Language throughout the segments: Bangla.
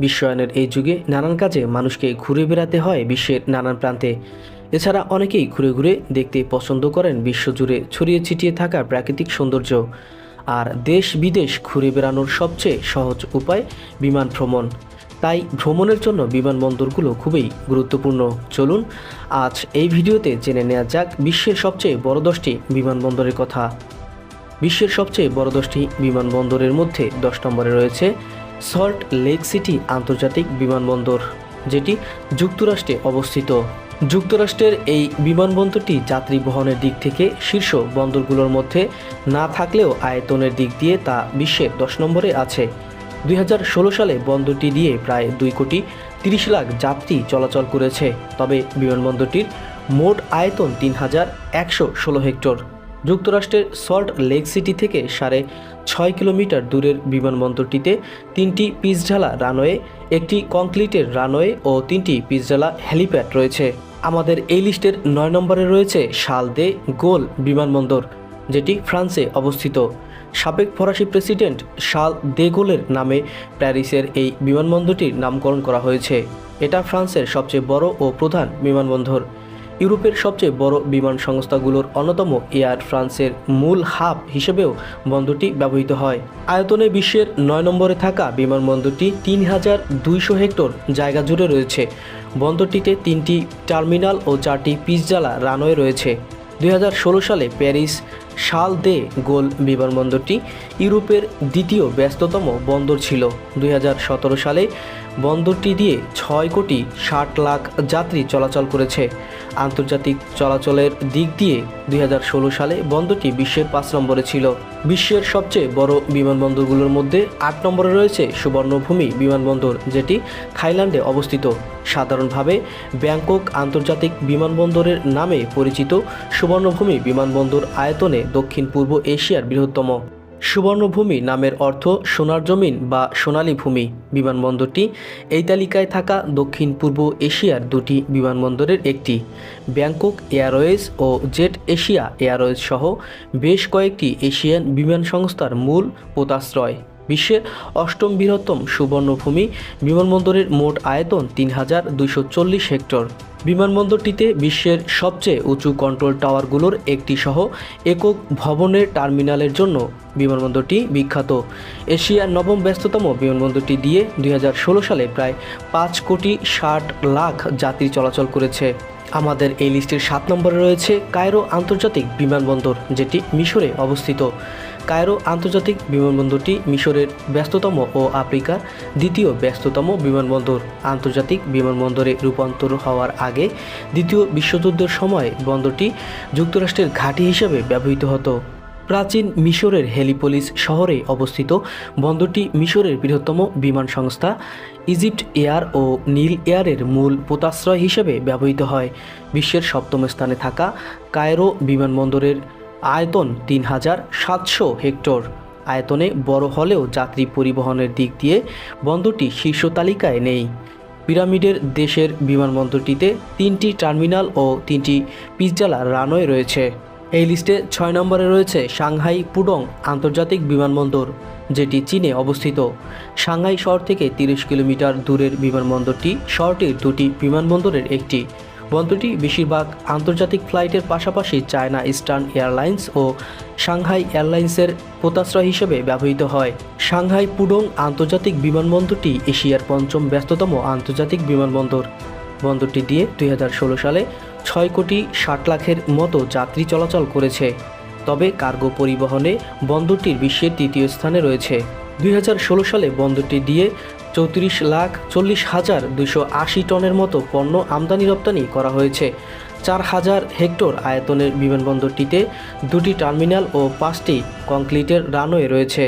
বিশ্বায়নের এই যুগে নানান কাজে মানুষকে ঘুরে বেড়াতে হয় বিশ্বের নানান প্রান্তে। এছাড়া অনেকেই ঘুরে ঘুরে দেখতে পছন্দ করেন বিশ্বজুড়ে ছড়িয়ে ছিটিয়ে থাকা প্রাকৃতিক সৌন্দর্য। আর দেশ বিদেশ ঘুরে বেড়ানোর সবচেয়ে সহজ উপায় বিমান ভ্রমণ। তাই ভ্রমণের জন্য বিমানবন্দরগুলো খুবই গুরুত্বপূর্ণ। চলুন, আজ এই ভিডিওতে জেনে নেওয়া যাক বিশ্বের সবচেয়ে বড় দশটি বিমানবন্দরের কথা। বিশ্বের সবচেয়ে বড় দশটি বিমানবন্দরের মধ্যে দশ নম্বরে রয়েছে সল্ট লেক সিটি আন্তর্জাতিক বিমানবন্দর, যেটি যুক্তরাষ্ট্রে অবস্থিত। যুক্তরাষ্ট্রের এই বিমানবন্দরটি যাত্রী বহনের দিক থেকে শীর্ষ বন্দরগুলোর মধ্যে না থাকলেও আয়তনের দিক দিয়ে তা বিশ্বের দশ নম্বরে আছে। দুই হাজার ষোলো সালে বন্দরটি দিয়ে প্রায় দুই কোটি তিরিশ লাখ যাত্রী চলাচল করেছে, তবে বিমানবন্দরটির মোট আয়তন তিন হাজার একশো ষোলো হেক্টর। যুক্তরাষ্ট্রের সল্ট লেক সিটি থেকে সাড়ে ছয় কিলোমিটার দূরের বিমানবন্দরটিতে তিনটি পিচঢালা রানওয়ে, একটি কংক্রিটের রানওয়ে ও তিনটি পিচঢালা হেলিপ্যাড রয়েছে। আমাদের এই লিস্টের নয় নম্বরে রয়েছে শাল দে গোল বিমানবন্দর, যেটি ফ্রান্সে অবস্থিত। সাবেক ফরাসি প্রেসিডেন্ট শাল দে গোলের নামে প্যারিসের এই বিমানবন্দরটির নামকরণ করা হয়েছে। এটা ফ্রান্সের সবচেয়ে বড় ও প্রধান বিমানবন্দর। ইউরোপের সবচেয়ে বড় বিমান সংস্থাগুলোর অন্যতম এয়ার ফ্রান্সের মূল হাব হিসেবেও বন্দরটি ব্যবহৃত হয়। আয়তনে বিশ্বের নয় নম্বরে থাকা বিমানবন্দরটি তিন হাজার দুইশো হেক্টর জায়গা জুড়ে রয়েছে। বন্দরটিতে তিনটি টার্মিনাল ও চারটি পিসজালা রানওয়ে রয়েছে। দুই হাজার ষোলো সালে প্যারিস শাল দে গোল বিমানবন্দরটি ইউরোপের দ্বিতীয় ব্যস্ততম বন্দর ছিল। দুই হাজার সতেরো সালে বন্দরটি দিয়ে ছয় কোটি ষাট লাখ যাত্রী চলাচল করেছে। আন্তর্জাতিক চলাচলের দিক দিয়ে দুই হাজার ষোলো সালে বন্দরটি বিশ্বের পাঁচ নম্বরে ছিল। বিশ্বের সবচেয়ে বড় বিমানবন্দরগুলোর মধ্যে আট নম্বরে রয়েছে সুবর্ণভূমি বিমানবন্দর, যেটি থাইল্যান্ডে অবস্থিত। সাধারণভাবে ব্যাংকক আন্তর্জাতিক বিমানবন্দরের নামে পরিচিত সুবর্ণভূমি বিমানবন্দর আয়তনে দক্ষিণ পূর্ব এশিয়ার বৃহত্তম। সুবর্ণভূমি নামের অর্থ সোনার জমিন বা সোনালী ভূমি। বিমানবন্দরটি এই তালিকায় থাকা দক্ষিণ পূর্ব এশিয়ার দুটি বিমানবন্দরের একটি। ব্যাংকক এয়ারওয়েজ ও জেট এশিয়া এয়ারওয়েজ সহ বেশ কয়েকটি এশিয়ান বিমান সংস্থার মূল পোতাশ্রয়। বিশ্বের অষ্টম বৃহত্তম সুবর্ণভূমি বিমানবন্দরের মোট আয়তন তিন হাজার চল্লিশ হেক্টর। বিমানবন্দরটিতে বিশ্বের সবচেয়ে উঁচু কন্ট্রোল টাওয়ারগুলোর একটি সহ একক ভবনের টার্মিনালের জন্য বিমানবন্দরটি বিখ্যাত। এশিয়ার নবম ব্যস্ততম বিমানবন্দরটি দিয়ে দু হাজার ষোলো সালে প্রায় পাঁচ কোটি ষাট লাখ যাত্রী চলাচল করেছে। আমাদের এই লিস্টের সাত নম্বরে রয়েছে কায়রো আন্তর্জাতিক বিমানবন্দর, যেটি মিশরে অবস্থিত। কায়রো আন্তর্জাতিক বিমানবন্দরটি মিশরের ব্যস্ততম ও আফ্রিকার দ্বিতীয় ব্যস্ততম বিমানবন্দর। আন্তর্জাতিক বিমানবন্দরে রূপান্তর হওয়ার আগে দ্বিতীয় বিশ্বযুদ্ধের সময় বন্দরটি যুক্তরাষ্ট্রের ঘাঁটি হিসেবে ব্যবহৃত হতো। প্রাচীন মিশরের হেলিপোলিস শহরে অবস্থিত বন্দরটি মিশরের বৃহত্তম বিমান সংস্থা ইজিপ্ট এয়ার ও নীল এয়ারের মূল পোতাশ্রয় হিসেবে ব্যবহৃত হয়। বিশ্বের সপ্তম স্থানে থাকা কায়রো বিমানবন্দরের আয়তন তিন হাজার সাতশো হেক্টর। আয়তনে বড় হলেও যাত্রী পরিবহনের দিক দিয়ে বন্দরটি শীর্ষ তালিকায় নেই। পিরামিডের দেশের বিমানবন্দরটিতে তিনটি টার্মিনাল ও তিনটি পিজ্জালা রানওয়ে রয়েছে। এই লিস্টে ছয় নম্বরে রয়েছে সাংহাই পুডং আন্তর্জাতিক বিমানবন্দর, যেটি চীনে অবস্থিত। সাংহাই শহর থেকে তিরিশ কিলোমিটার দূরের বিমানবন্দরটি শহরটির দুটি বিমানবন্দরের একটি। বন্দরটি বেশিরভাগ আন্তর্জাতিক ফ্লাইটের পাশাপাশি চায়না ইস্টার্ন এয়ারলাইন্স ও সাংহাই এয়ারলাইন্সের পোতাশ্রয় হিসেবে ব্যবহৃত হয়। সাংহাই পুডং আন্তর্জাতিক বিমানবন্দরটি এশিয়ার পঞ্চম ব্যস্ততম আন্তর্জাতিক বিমানবন্দর। বন্দরটি দিয়ে দুই হাজার ষোলো সালে ছয় কোটি ষাট লাখের মতো যাত্রী চলাচল করেছে। তবে কার্গো পরিবহনে বন্দরটির বিশ্বের তৃতীয় স্থানে রয়েছে। দুই হাজার ষোলো সালে বন্দরটি দিয়ে চৌত্রিশ লাখ চল্লিশ হাজার দুইশো আশি টনের মতো পণ্য আমদানি রপ্তানি করা হয়েছে। চার হাজার হেক্টর আয়তনের বিমানবন্দরটিতে দুটি টার্মিনাল ও পাঁচটি কংক্রিটের রানওয়ে রয়েছে।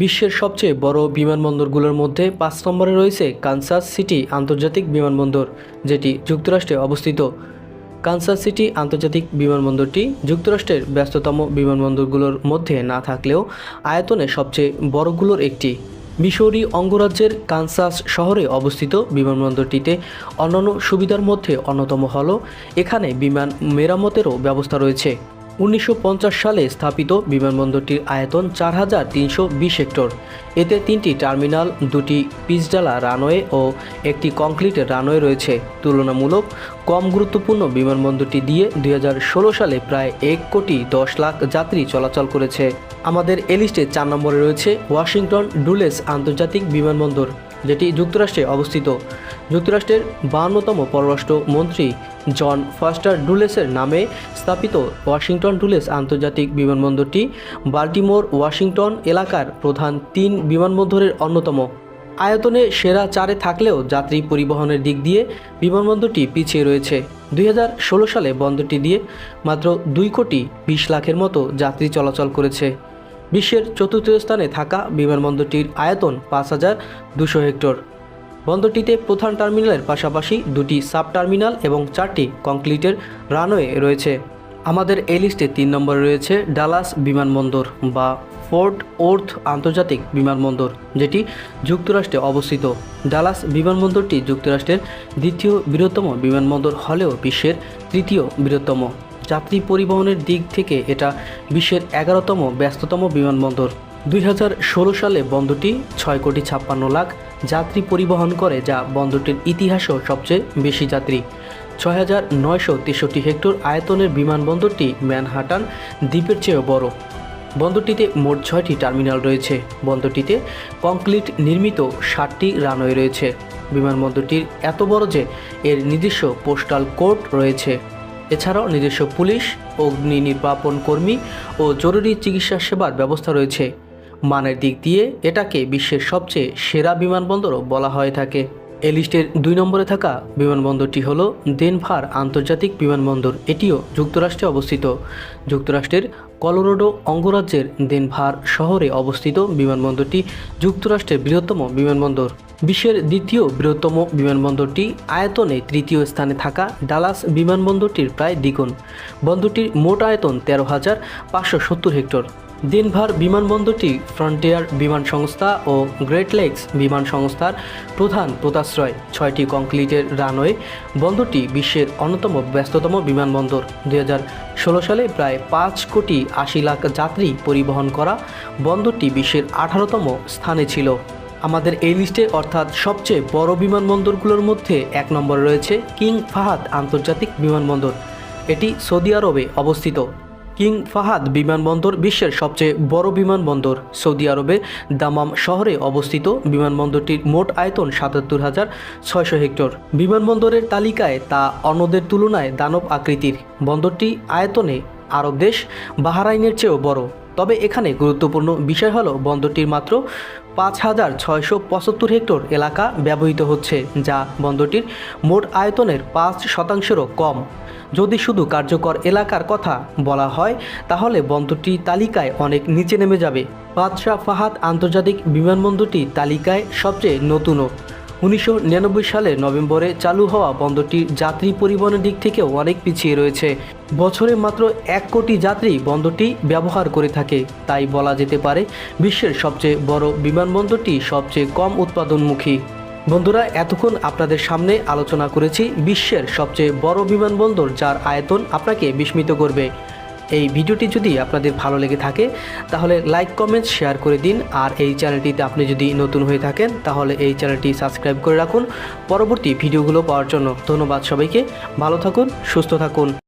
বিশ্বের সবচেয়ে বড় বিমানবন্দরগুলোর মধ্যে পাঁচ নম্বরে রয়েছে কানসাস সিটি আন্তর্জাতিক বিমানবন্দর, যেটি যুক্তরাষ্ট্রে অবস্থিত। কানসাস সিটি আন্তর্জাতিক বিমানবন্দরটি যুক্তরাষ্ট্রের ব্যস্ততম বিমানবন্দরগুলোর মধ্যে না থাকলেও আয়তনে সবচেয়ে বড়গুলোর একটি। মিশৌরি অঙ্গরাজ্যের কানসাস শহরে অবস্থিত বিমানবন্দরটিতে অন্যান্য সুবিধার মধ্যে অন্যতম হল, এখানে বিমান মেরামতেরও ব্যবস্থা রয়েছে। উনিশশো পঞ্চাশ সালে স্থাপিত বিমানবন্দরটির আয়তন চার হাজার তিনশো বিশ হেক্টর। এতে তিনটি টার্মিনাল, দুটি পিচডালা রানওয়ে ও একটি কংক্রিটের রানওয়ে রয়েছে। তুলনামূলক কম গুরুত্বপূর্ণ বিমানবন্দরটি দিয়ে দু হাজার ষোলো সালে প্রায় এক কোটি দশ লাখ যাত্রী চলাচল করেছে। আমাদের এ লিস্টে চার নম্বরে রয়েছে ওয়াশিংটন ডুলেস আন্তর্জাতিক বিমানবন্দর। যেটি যুক্তরাষ্ট্রে অবস্থিত। যুক্তরাষ্ট্রের বাহান্নতম পররাষ্ট্র মন্ত্রী জন ফাস্টার ডুলেসের নামে স্থাপিত ওয়াশিংটন ডুলেস আন্তর্জাতিক বিমানবন্দরটি বাল্টিমোর ওয়াশিংটন এলাকার প্রধান তিন বিমানবন্দরের অন্যতম। আয়তনে সেরা চারে থাকলেও যাত্রী পরিবহনের দিক দিয়ে বিমানবন্দরটি পিছিয়ে রয়েছে। দুই হাজার ষোলো সালে বন্দরটি দিয়ে মাত্র দুই কোটি বিশ লাখের মতো যাত্রী চলাচল করেছে। বিশ্বের চতুর্থ স্থানে থাকা বিমানবন্দরটির আয়তন পাঁচ হাজার দুশো হেক্টর। বন্দরটিতে প্রধান টার্মিনালের পাশাপাশি দুটি সাব টার্মিনাল এবং চারটি কংক্রিটের রানওয়ে রয়েছে। আমাদের এই লিস্টে তিন নম্বরে রয়েছে ডালাস বিমানবন্দর বা ফোর্ট ওর্থ আন্তর্জাতিক বিমানবন্দর, যেটি যুক্তরাষ্ট্রে অবস্থিত। ডালাস বিমানবন্দরটি যুক্তরাষ্ট্রের দ্বিতীয় বৃহত্তম বিমানবন্দর হলেও বিশ্বের তৃতীয় বৃহত্তম। যাত্রী পরিবহনের দিক থেকে এটা বিশ্বের এগারোতম ব্যস্ততম বিমানবন্দর। দুই হাজার ষোলো সালে বন্দরটি ছয় কোটি ছাপ্পান্ন লাখ যাত্রী পরিবহন করে, যা বন্দরটির ইতিহাসেও সবচেয়ে বেশি যাত্রী। ছয় হাজার নয়শো তেষট্টি হেক্টর আয়তনের বিমানবন্দরটি ম্যানহাটান দ্বীপের চেয়েও বড়। বন্দরটিতে মোট ছয়টি টার্মিনাল রয়েছে। বন্দরটিতে কংক্রিট নির্মিত ষাটটি রানওয়ে রয়েছে। বিমানবন্দরটির এত বড় যে এর নিজস্ব পোস্টাল কোড রয়েছে। এছাড়াও নিজস্ব পুলিশ, অগ্নি নির্বাপন কর্মী ও জরুরি চিকিৎসা সেবার ব্যবস্থা রয়েছে। মানের দিক দিয়ে এটাকে বিশ্বের সবচেয়ে সেরা বিমানবন্দরও বলা হয়ে থাকে। এ লিস্টের দুই নম্বরে থাকা বিমানবন্দরটি হল দেনভার আন্তর্জাতিক বিমানবন্দর। এটিও যুক্তরাষ্ট্রে অবস্থিত। যুক্তরাষ্ট্রের কলোরাডো অঙ্গরাজ্যের দেনভার শহরে অবস্থিত বিমানবন্দরটি যুক্তরাষ্ট্রের বৃহত্তম বিমানবন্দর। বিশ্বের দ্বিতীয় বৃহত্তম বিমানবন্দরটি আয়তনে তৃতীয় স্থানে থাকা ডালাস বিমানবন্দরটির প্রায় দ্বিগুণ। বন্দরটির মোট আয়তন তেরো হাজার পাঁচশো সত্তর হেক্টর। দেনভার বিমানবন্দরটি ফ্রন্টিয়ার বিমান সংস্থা ও গ্রেট লেকস বিমান সংস্থার প্রধান পোতাশ্রয় ছয়টি কংক্রিটের রানওয়ে বন্দরটি বিশ্বের অন্যতম ব্যস্ততম বিমানবন্দর। দু হাজার ষোলো সালে প্রায় পাঁচ কোটি আশি লাখ যাত্রী পরিবহন করা বন্দরটি বিশ্বের আঠারোতম স্থানে ছিল। আমাদের এই লিস্টে অর্থাৎ সবচেয়ে বড় বিমানবন্দরগুলোর মধ্যে এক নম্বরে রয়েছে কিং ফাহাদ আন্তর্জাতিক বিমানবন্দর। এটি সৌদি আরবে অবস্থিত। কিং ফাহাদ বিমানবন্দর বিশ্বের সবচেয়ে বড় বিমানবন্দর। সৌদি আরবে দামাম শহরে অবস্থিত। বিমানবন্দরটির মোট আয়তন সাতাত্তর হাজার ছয়শো হেক্টর। বিমানবন্দরের তালিকায় তা অন্যদের তুলনায় দানব আকৃতির। বন্দরটি আয়তনে আরব দেশ, বাহারাইনের চেয়েও বড়। তবে এখানে গুরুত্বপূর্ণ বিষয় হলো বন্দরটির মাত্র পাঁচ হাজার ছয়শো পঁচাত্তর হেক্টর এলাকা ব্যবহৃত হচ্ছে, যা বন্দরটির মোট আয়তনের পাঁচ শতাংশেরও কম। যদি শুধু কার্যকর এলাকার কথা বলা হয়, তাহলে বন্দরটি তালিকায় অনেক নিচে নেমে যাবে। বাদশাহ ফাহাদ আন্তর্জাতিক বিমানবন্দরটি তালিকায় সবচেয়ে নতুনও। উনিশশো নিরানব্বই সালে নভেম্বরে চালু হওয়া বন্দরটির যাত্রী পরিবহনের দিক থেকেও অনেক পিছিয়ে রয়েছে। বছরে মাত্র এক কোটি যাত্রী বন্দরটি ব্যবহার করে থাকে। তাই বলা যেতে পারে, বিশ্বের সবচেয়ে বড় বিমানবন্দরটি সবচেয়ে কম উৎপাদনমুখী। বন্ধুরা, এতক্ষণ আপনাদের সামনে আলোচনা করেছি বিশ্বের সবচেয়ে বড় বিমানবন্দর যার আয়তন আপনাকে বিস্মিত করবে। এই ভিডিওটি যদি আপনাদের ভালো লেগে থাকে, তাহলে লাইক, কমেন্ট, শেয়ার করে দিন। আর এই চ্যানেলটিতে আপনি যদি নতুন হয়ে থাকেন, তাহলে এই চ্যানেলটি সাবস্ক্রাইব করে রাখুন পরবর্তী ভিডিওগুলো পাওয়ার জন্য। ধন্যবাদ সবাইকে। ভালো থাকুন, সুস্থ থাকুন।